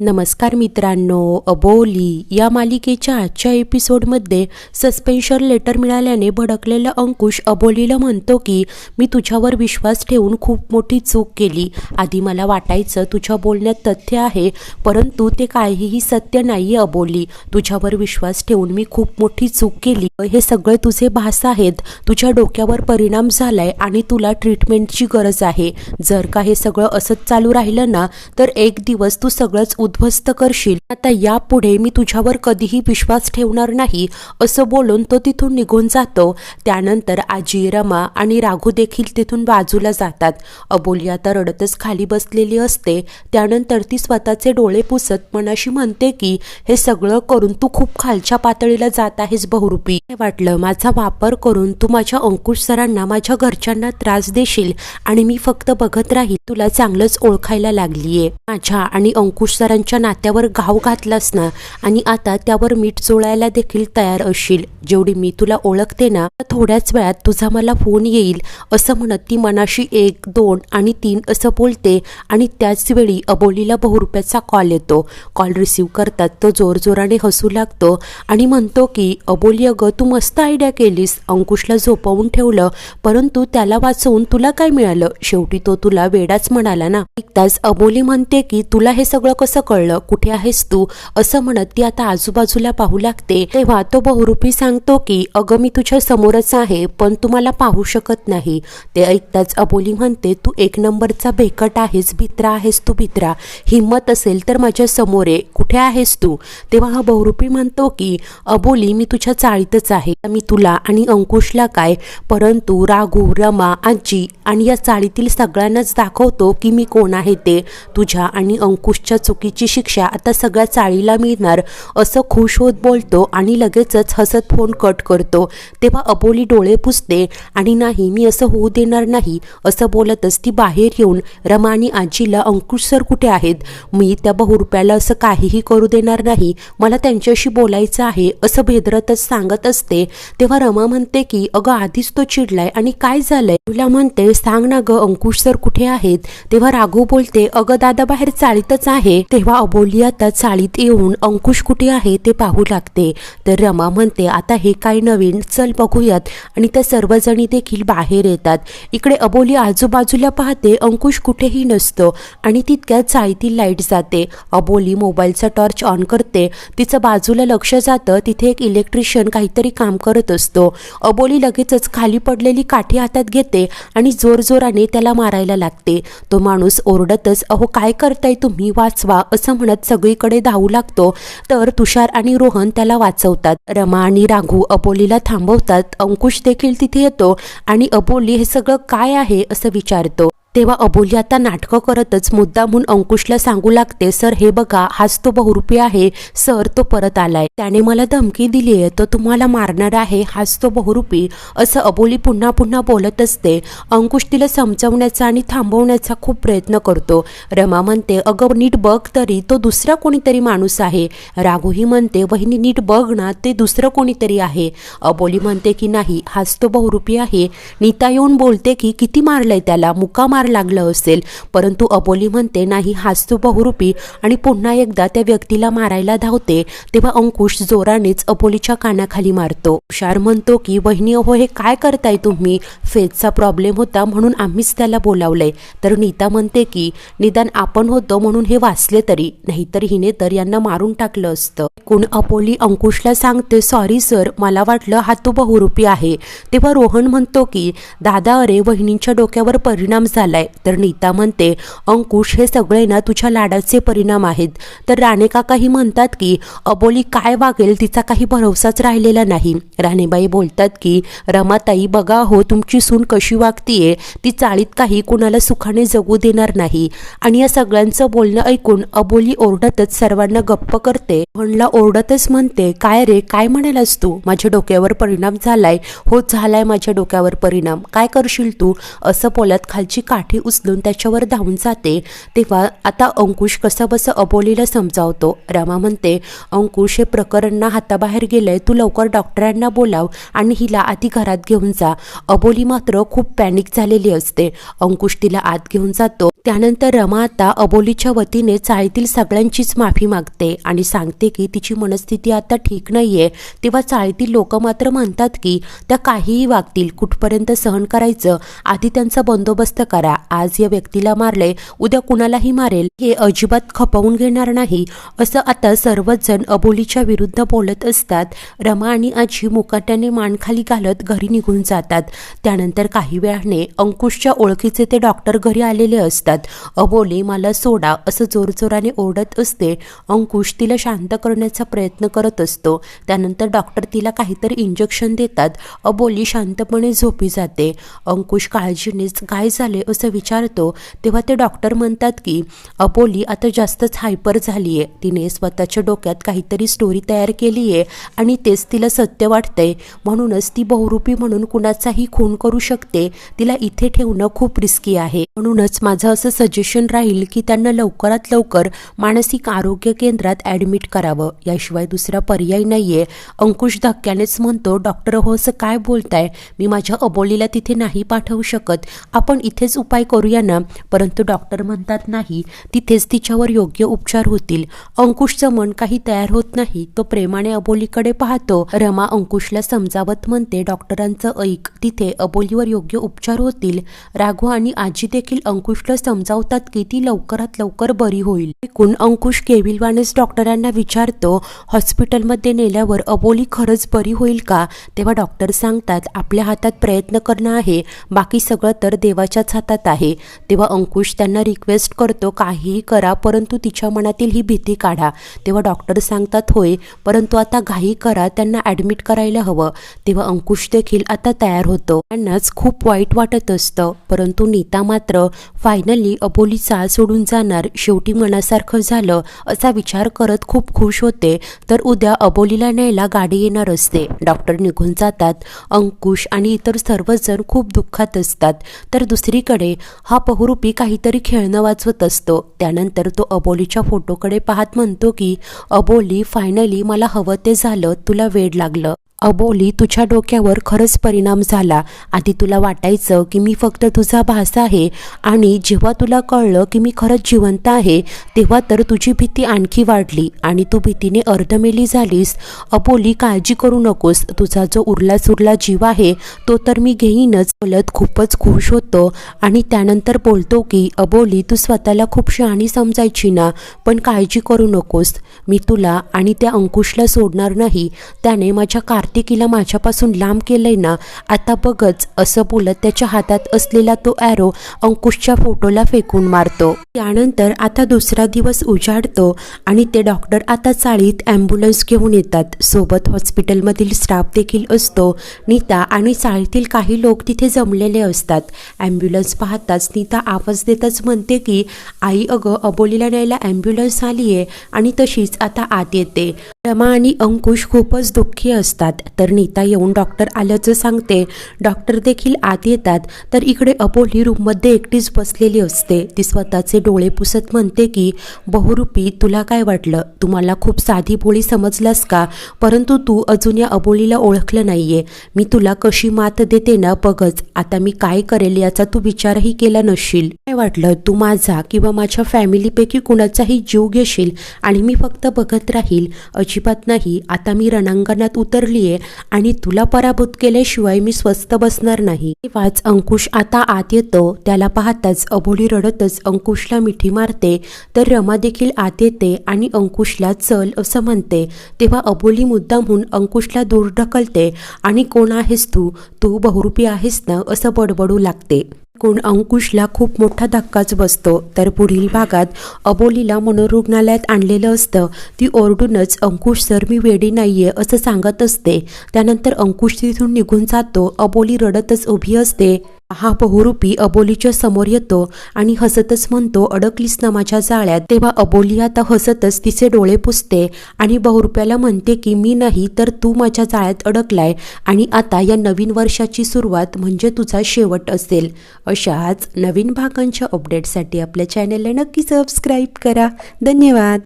नमस्कार मित्रांनो अबोली या मालिकेच्या आजच्या एपिसोडमध्ये सस्पेन्शन लेटर मिळाल्याने भडकलेला अंकुश अबोलीला म्हणतो की मी तुझ्यावर विश्वास ठेवून खूप मोठी चूक केली. आधी मला वाटायचं तुझ्या बोलण्यात तथ्य आहे परंतु ते काहीही सत्य नाही अबोली. तुझ्यावर विश्वास ठेवून मी खूप मोठी चूक केली. हे सगळे तुझे भास आहेत. तुझ्या डोक्यावर परिणाम झालाय आणि तुला ट्रीटमेंटची गरज आहे. जर का हे सगळं असंच चालू राहिलं ना तर एक दिवस तू सगळंच उद्ध्वस्त करशील. आता यापुढे मी तुझ्यावर कधीही विश्वास ठेवणार नाही असं बोलून तो तिथून निघून जातो. त्यानंतर आजी रमा आणि राघू देखील तिथून बाजूला जातात. अबोली आता रडतच खाली बसलेली असते. त्यानंतर ती स्वतःचे डोळे पुसत मनाशी म्हणते की हे सगळं करून तू खूप खालच्या पातळीला जात आहेस बहुरूपी. वाटलं? माझा वापर करून तू माझ्या अंकुश सरांना माझ्या घरच्यांना त्रास देशील आणि मी फक्त बघत राहील तुला चांगलंच ओळखायला लागलीये. माझ्या आणि अंकुश सरांच्या नात्यावर घाव घातलास ना आणि आता त्यावर मीठ चोळायला देखील तयार असशील जेवढी मी तुला ओळखते ना थोड्याच वेळात तुझा मला फोन येईल असं म्हणत ती मनाशी एक दोन आणि तीन असं बोलते आणि त्याच वेळी अबोलीला बहुरुपयाचा कॉल येतो. कॉल रिसीव करतात तो जोरजोराने हसू लागतो आणि म्हणतो की अबोली अगं तू मस्त आयडिया केलीस अंकुशला झोपवून ठेवलं परंतु त्याला वाचवून तुला काय मिळालं? शेवटी तो तुला वेडाच म्हणाला ना. ऐकताच अबोली म्हणते की तुला हे सगळं कसं कळलं कुठे आहेस तू? असं म्हणत ती आता आजूबाजूला पाहू लागते. तेव्हा तो बहुरूपी सांगतो की अगं मी तुझ्या समोरच आहे पण तू मला पाहू शकत नाही. ते ऐकताच अबोली म्हणते तू एक नंबरचा भेकट आहेस भित्रा आहेस तू भित्रा हिंमत असेल तर माझ्यासमोर आहे कुठे आहेस तू? तेव्हा हा बहुरूपी म्हणतो की अबोली मी तुझ्या चाळीतच आहे. मी तुला आणि अंकुशला काय? परंतु राघू रमा आजी आणि या चाळीतील सगळ्यांनाच दाखवतो की मी कोण आहे ते. तुझ्या आणि अंकुशच्या चुकी चुकीची शिक्षा आता सगळ्या चाळीला मिळणार असं खुश होत बोलतो आणि लगेचच हसत फोन कट करतो. तेव्हा अबोली डोळे पुसते आणि नाही मी असं होऊ देणार नाही असं बोलतच ती बाहेर येऊन रमा आणि आजीला अंकुश सर कुठे आहेत? मी त्या बहुरुप्याला असं काहीही करू देणार नाही मला त्यांच्याशी बोलायचं आहे असं भेदरतच सांगत असते. तेव्हा रमा म्हणते की अगं आधीच तो चिडलाय आणि काय झालंय? तुला म्हणते सांग ना ग अंकुश सर कुठे आहेत? तेव्हा राघू बोलते अगं दादा बाहेर चाळीतच आहे. तेव्हा अबोली आता चाळीत येऊन अंकुश कुठे आहे ते पाहू लागते. तर रमा म्हणते आता हे काय नवीन? चल बघूयात. आणि त्या सर्वजणी देखील बाहेर येतात. इकडे अबोली आजूबाजूला पाहते अंकुश कुठेही नसतो आणि तितक्या चाळीतील लाइट जाते. अबोली मोबाईलचा टॉर्च ऑन करते. तिचं बाजूला लक्ष जातं. तिथे एक इलेक्ट्रिशियन काहीतरी काम करत असतो. अबोली लगेचच खाली पडलेली काठी हातात घेते आणि जोरजोराने त्याला मारायला लागते. तो माणूस ओरडतच अहो काय करताय तुम्ही? वाचवा. असं म्हणत सगळीकडे धावू लागतो. तर तुषार आणि रोहन त्याला वाचवतात. रमा आणि राघू अबोलीला थांबवतात. अंकुश देखील तिथे येतो आणि अबोली हे सगळं काय आहे? असं विचारतो. तेव्हा अबोली आता नाटकं करतच मुद्दामून अंकुशला सांगू लागते सर हे बघा हाच तो बहुरूपी आहे. सर तो परत आलाय. त्याने मला धमकी दिली आहे तो तुम्हाला मारणार आहे हाच तो बहुरूपी असं अबोली पुन्हा पुन्हा बोलत असते. अंकुश तिला समजवण्याचा आणि थांबवण्याचा खूप प्रयत्न करतो. रमा म्हणते अगं नीट बघ तरी तो दुसरा कोणीतरी माणूस आहे. राघूही म्हणते वहिनी नीट बघ ना ते दुसरं कोणीतरी आहे. अबोली म्हणते की नाही हाच तो बहुरूपी आहे. नीता येऊन बोलते की किती मारलंय त्याला? मुका मार लागलं असेल. परंतु अबोली म्हणते नाही हाच तो बहुरूपी आणि पुन्हा एकदा त्या व्यक्तीला मारायला धावते. तेव्हा अंकुश जोरानेच अबोलीच्या कानाखाली मारतो. तुषार म्हणतो की वहिनी अहो हे काय करताय तुम्ही? फेजचा प्रॉब्लेम होता म्हणून आम्हीच त्याला बोलावलंय. तर नीता म्हणते की निदान आपण होतो म्हणून हे वाचले तरी नाहीतर हिने तर यांना मारून टाकलं असतं. कोण अपोली अंकुशला सांगते सॉरी सर मला वाटलं हा तो बहुरूपी आहे. तेव्हा रोहन म्हणतो की दादा अरे वहिनींच्या डोक्यावर परिणाम झाला चाललाय तर नीता म्हणते अंकुश हे सगळे ना तुझ्या लाडाचे परिणाम आहेत. तर राणे काकाही म्हणतात की अबोली काय वागेल तिचा काही भरोसाच राहिलेला नाही. राणेबाई बोलतात की रमाताई बघा हो तुमची सून कशी वागतीये. ती चाळीत काही कुणाला सुखाने जगू देणार नाही. आणि या सगळ्यांचं बोलणं ऐकून अबोली ओरडतच सर्वांना गप्प करते. म्हणला ओरडतच म्हणते काय रे काय म्हणालास तू? माझ्या डोक्यावर परिणाम झालाय. हो झालाय माझ्या डोक्यावर परिणाम. काय करशील तू? असं बोलत खालची काठी काठी उचलून त्याच्यावर धावून जाते. तेव्हा आता अंकुश कसं बसं अबोलीला समजावतो. रमा म्हणते अंकुश हे प्रकरण ना हाताबाहेर गेलंय. तू लवकर डॉक्टरांना बोलाव आणि हिला आधी घरात घेऊन जा. अबोली मात्र खूप पॅनिक झालेली असते. अंकुश तिला आत घेऊन जातो. त्यानंतर रमा आता अबोलीच्या वतीने चाळीतील सगळ्यांचीच माफी मागते आणि सांगते की तिची मनस्थिती आता ठीक नाहीये. तेव्हा चाळीतील लोक मात्र म्हणतात की त्या काहीही वागतील. कुठपर्यंत सहन करायचं? आधी त्यांचा बंदोबस्त करा. आज या व्यक्तीला मारले उद्या कुणालाही मारेल हे अजिबात खपवून घेणार नाही असं आता सर्वच जण अबोलीच्या विरुद्ध बोलत असतात. रमा आणि आजी मुकाट्याने मान खाली घालत घरी निघून जातात. त्यानंतर काही वेळाने अंकुशच्या ओळखीचे ते डॉक्टर घरी आलेले असतात. अबोली मला सोडा असं जोरजोराने ओरडत असते. अंकुश तिला शांत करण्याचा प्रयत्न करत असतो. त्यानंतर डॉक्टर तिला काहीतरी इंजेक्शन देतात. अबोली शांतपणे झोपी जाते. अंकुश काळजीनेच काय झाले असं विचारतो तेव्हा ते डॉक्टर म्हणतात की अबोली आता जास्तच हायपर झाली आहे तिने स्वतःच्या डोक्यात काहीतरी स्टोरी तयार केली आहे आणि तेच तिला सत्य वाटतंय. म्हणूनच ती बहुरूपी म्हणून कुणाचाही खून करू शकते. तिला इथे ठेवणं खूप रिस्की आहे. म्हणूनच माझं असं सजेशन राहील की त्यांना लवकरात लवकर मानसिक आरोग्य केंद्रात ॲडमिट करावं. याशिवाय दुसरा पर्याय नाहीये. अंकुश धक्क्यानेच म्हणतो डॉक्टर हो असं काय बोलताय? मी माझ्या अबोलीला तिथे नाही पाठवू शकत. आपण इथेच उपाय करूया ना परंतु डॉक्टर म्हणतात नाही तिथेच तिच्यावर योग्य उपचार होतील. अंकुशचं मन काही तयार होत नाही तो प्रेमाने अबोलीकडे पाहतो. रमा अंकुशला समजावत म्हणते डॉक्टरांचं ऐक तिथे अबोलीवर योग्य उपचार होतील. राघव आणि आजी देखील अंकुशला समजावतात की ती लवकरात लवकर बरी होईल. ऐकून अंकुश केविलवानेच डॉक्टरांना विचारतो हॉस्पिटलमध्ये नेल्यावर अबोली खरंच बरी होईल का? तेव्हा डॉक्टर सांगतात आपल्या हातात प्रयत्न करणं आहे. बाकी सगळं तर देवाच्याच हातात आहे. तेव्हा अंकुश त्यांना रिक्वेस्ट करतो काहीही करा परंतु तिच्या मनातील ही भीती काढा. तेव्हा डॉक्टर सांगतात होय परंतु आता घाई करा त्यांना ॲडमिट करायला हवं. तेव्हा अंकुश देखील आता तयार होतो. त्यांनाच खूप वाईट वाटत असतं परंतु नीता मात्र फायनली अबोलीचा सोडून जाणार शेवटी मनासारखं झालं असा विचार करत खूप खुश होते. तर उद्या अबोलीला न्यायला गाडी येणार असते. डॉक्टर निघून जातात. अंकुश आणि इतर सर्वजण खूप दुःखात असतात. तर दुसरीकडे हा बहुरूपी काहीतरी खेळणं वाचवत असतो. त्यानंतर तो अबोलीच्या फोटोकडे पाहत म्हणतो की अबोली फायनली मला हवं ते झालं तुला वेड लागलं. अबोली तुझ्या डोक्यावर खरंच परिणाम झाला आधी तुला वाटायचं की मी फक्त तुझा भास आहे आणि जेव्हा तुला कळलं की मी खरंच जिवंत आहे तेव्हा तर तुझी भीती आणखी वाढली आणि तू भीतीने अर्धमेली झालीस. अबोली काळजी करू नकोस. तुझा जो उरला सुरला जीव आहे तो तर मी घेईनच. बोलत खूपच खुश होतो आणि त्यानंतर बोलतो की अबोली तू स्वतःला खूप शहाणी समजायची ना पण काळजी करू नकोस. मी तुला आणि त्या अंकुशला सोडणार नाही. त्याने माझ्या कार्तिकीला माझ्यापासून लांब केलंय ना आता बघच असं बोलत त्याच्या हातात असलेला तो ॲरो अंकुशच्या फोटोला फेकून मारतो. त्यानंतर आता दुसरा दिवस उजाडतो आणि ते डॉक्टर आता चाळीत ॲम्ब्युलन्स घेऊन येतात. सोबत हॉस्पिटलमधील स्टाफ देखील असतो नीता आणि चाळीतील काही लोक तिथे जमलेले असतात. ॲम्ब्युलन्स पाहताच नीता आवाज देतच म्हणते की आई अगं अबोलीला न्यायला ॲम्ब्युलन्स आली आहे आणि तशीच आता आत येते. रमा आणि अंकुश खूपच दुःखी असतात. तर नीता येऊन डॉक्टर आल्याचं सांगते. डॉक्टर देखील आत येतात. तर इकडे अबोली रूममध्ये एकटीच बसलेली असते. ती स्वतःचे डोळे पुसत म्हणते की बहुरूपी तुला काय वाटलं? तुम्हाला खूप साधी बोळी समजलास का? परंतु तू अजून या अबोलीला ओळखलं नाहीये. मी तुला कशी मात देते ना बघच. आता मी काय करेल याचा तू विचारही केला नसशील. काय वाटलं? तू माझा किंवा माझ्या फॅमिलीपैकी कुणाचाही जीव घेशील आणि मी फक्त बघत राहील. अजिबात नाही. आता मी रणांगणात उतरलीये आणि तुला पराभूत केल्याशिवाय मी स्वस्त बसणार नाही. तेव्हाच अंकुश आता आत येतो. त्याला पाहताच अबोली रडतच अंकुशला मिठी मारते. तर रमा देखील आत येते आणि अंकुशला चल असं म्हणते. तेव्हा अबोली मुद्दामहून अंकुशला दूर ढकलते. आणि कोण आहेस तू? तू बहुरूपी आहेस ना? असं बडबडू लागते. कोण अंकुशला खूप मोठा धक्काच बसतो तर पुढील भागात अबोलीला मनोरुग्णालयात आणलेलं असतं. ती ओरडूनच अंकुश सर मी वेडी नाहीये असं सांगत असते. त्यानंतर अंकुश तिथून निघून जातो. अबोली रडतच उभी असते. हा बहुरूपी अबोलीच्या समोर येतो आणि हसतच म्हणतो अडकलीस ना माझ्या जाळ्यात. तेव्हा अबोली आता हसतच तिचे डोळे पुसते आणि बहुरूप्याला म्हणते की मी नाही तर तू माझ्या जाळ्यात अडकलाय आणि आता या नवीन वर्षाची सुरुवात म्हणजे तुझा शेवट असेल. अशाच नवीन भागांच्या अपडेटसाठी आपल्या चॅनेलला नक्की सबस्क्राईब करा. धन्यवाद.